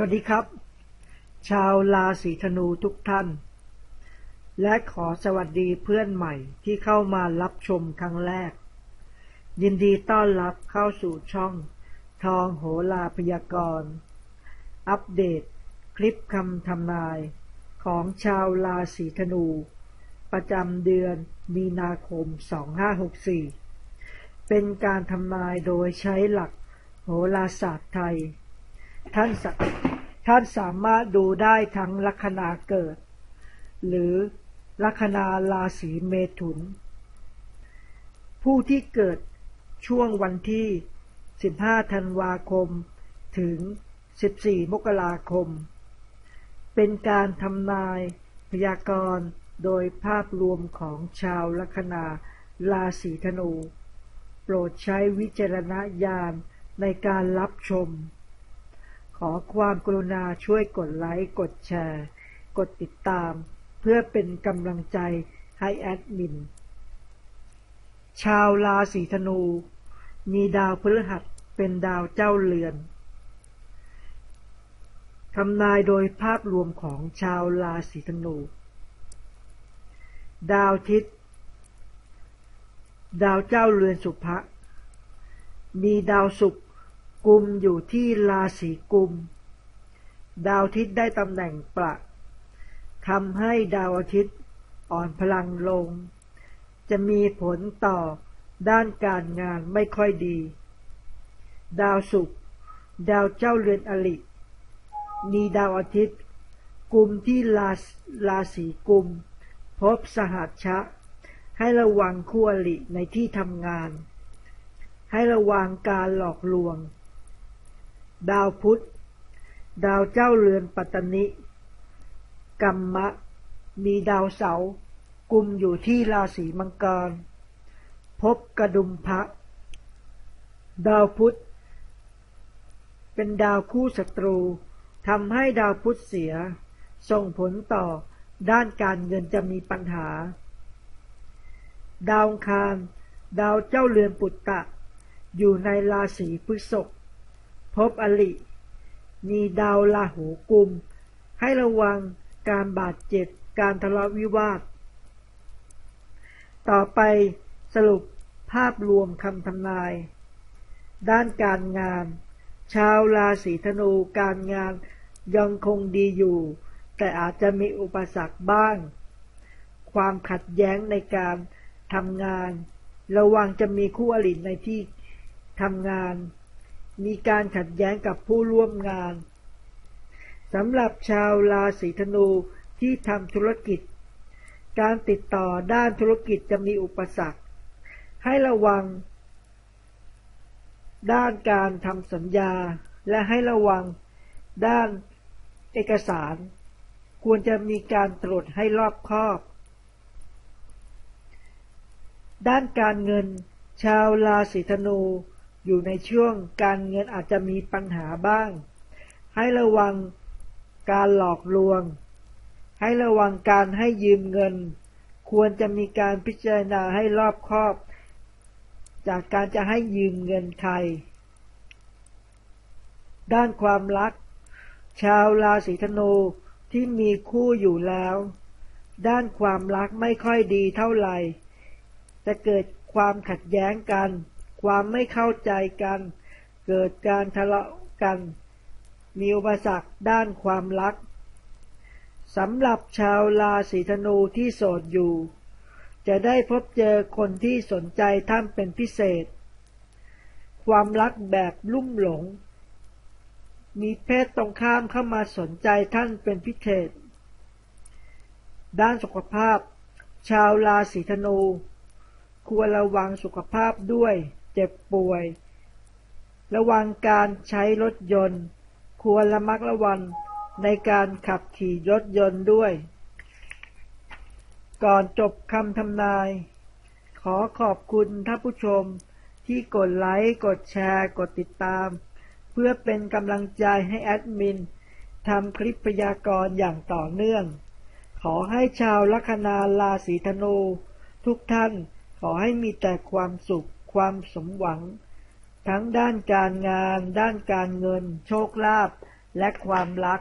สวัสดีครับ ชาวราศีธนูทุกท่าน และขอสวัสดีเพื่อนใหม่ที่เข้ามารับชมครั้งแรก ยินดีต้อนรับเข้าสู่ช่องทองโหราพยากรณ์อัปเดตคลิปคำทำนายของชาวราศีธนู ประจำเดือนมีนาคม 2564 เป็นการทำนายโดยใช้หลักโหราศาสตร์ไทยท่านสา ท่านสามารถดูได้ทั้งลัคนาเกิด หรือลัคนาราศีเมถุน ผู้ที่เกิดช่วงวันที่ 15 ธันวาคม ถึง 14 มกราคม เป็นการทำนายพยากรณ์โดยภาพรวมของชาวลัคนาราศีธนู โปรดใช้วิจารณญาณในการรับชม ขอความกรุณาช่วยกดไลค์ กดแชร์ กดติดตาม เพื่อเป็นกำลังใจให้แอดมิน ชาวราศีธนู มีดาวพฤหัสเป็นดาวเจ้าเรือนทำนายโดยภาพรวมของชาวราศีธนู ดาวทิศ ดาวเจ้าเรือนสุภะ มีดาวศุกร์ กุมอยู่ที่ราศีกุม ดาวอาทิตย์ได้ตำแหน่งประทำให้ดาวอาทิตย์อ่อนพลังลง จะมีผลต่อด้านการงานไม่ค่อยดี ดาวศุกร์ดาวเจ้าเรือนอลิมีดาวอาทิตย์กุมที่ราราศีกุม พบสหัชชะ ให้ระวังคู่อริในที่ทำงาน ให้ระวังการหลอกลวง ดาวพุธ ดาวเจ้าเรือนปัตตนิกัมมะ มีดาวเสาร์กุมอยู่ที่ราศีมังกร พบกระดุมพระ ดาวพุธ เป็นดาวคู่ศัตรูทำให้ดาวพุธเสีย ส่งผลต่อด้านการเงินจะมีปัญหา ดาวคาร ดาวเจ้าเรือนปุตตะ อยู่ในราศีพฤษภ พบอลิ มีดาวลาหูกุม ให้ระวังการบาดเจ็บการทะเลาะวิวาท ต่อไปสรุปภาพรวมคำทำนาย ด้านการงาน ชาวราศีธนูการงานยังคงดีอยู่ แต่อาจจะมีอุปสรรคบ้าง ความขัดแย้งในการทำงาน ระวังจะมีคู่อริในที่ทำงาน มีการขัดแย้งกับผู้ร่วมงานสำหรับชาวราศีธนูที่ทำธุรกิจ การติดต่อด้านธุรกิจจะมีอุปสรรค ให้ระวัง ด้านการทำสัญญาและให้ระวังด้านเอกสาร ควรจะมีการตรวจให้รอบคอบ ด้านการเงิน ชาวราศีธนู อยู่ในช่วงการเงินอาจจะมีปัญหาบ้าง ให้ระวังการหลอกลวง ให้ระวังการให้ยืมเงิน ควรจะมีการพิจารณาให้รอบคอบ จากการจะให้ยืมเงินใคร ด้านความรัก ชาวราศีธนูที่มีคู่อยู่แล้ว ด้านความรักไม่ค่อยดีเท่าไหร่ จะเกิดความขัดแย้งกัน ความไม่เข้าใจกัน เกิดการทะเลาะกัน มีอุปสรรคด้านความรักสำหรับชาวราศีธนูที่โสดอยู่ จะได้พบเจอคนที่สนใจท่านเป็นพิเศษ ความรักแบบลุ่มหลง มีเพศตรงข้ามเข้ามาสนใจท่านเป็นพิเศษ ด้านสุขภาพ ชาวราศีธนู ควรระวังสุขภาพด้วย เจ็บป่วย ระวังการใช้รถยนต์ ควรระมัดระวังในการขับขี่รถยนต์ด้วย ก่อนจบคำทำนาย ขอขอบคุณท่านผู้ชมที่กดไลค์กดแชร์ กดติดตาม เพื่อเป็นกำลังใจให้แอดมินทำคลิปพยากรณ์อย่างต่อเนื่อง ขอให้ชาวลัคนาราศีธนู ทุกท่านขอให้มีแต่ความสุข ความสมหวัง ทั้งด้านการงาน ด้านการเงิน โชคลาภและความรัก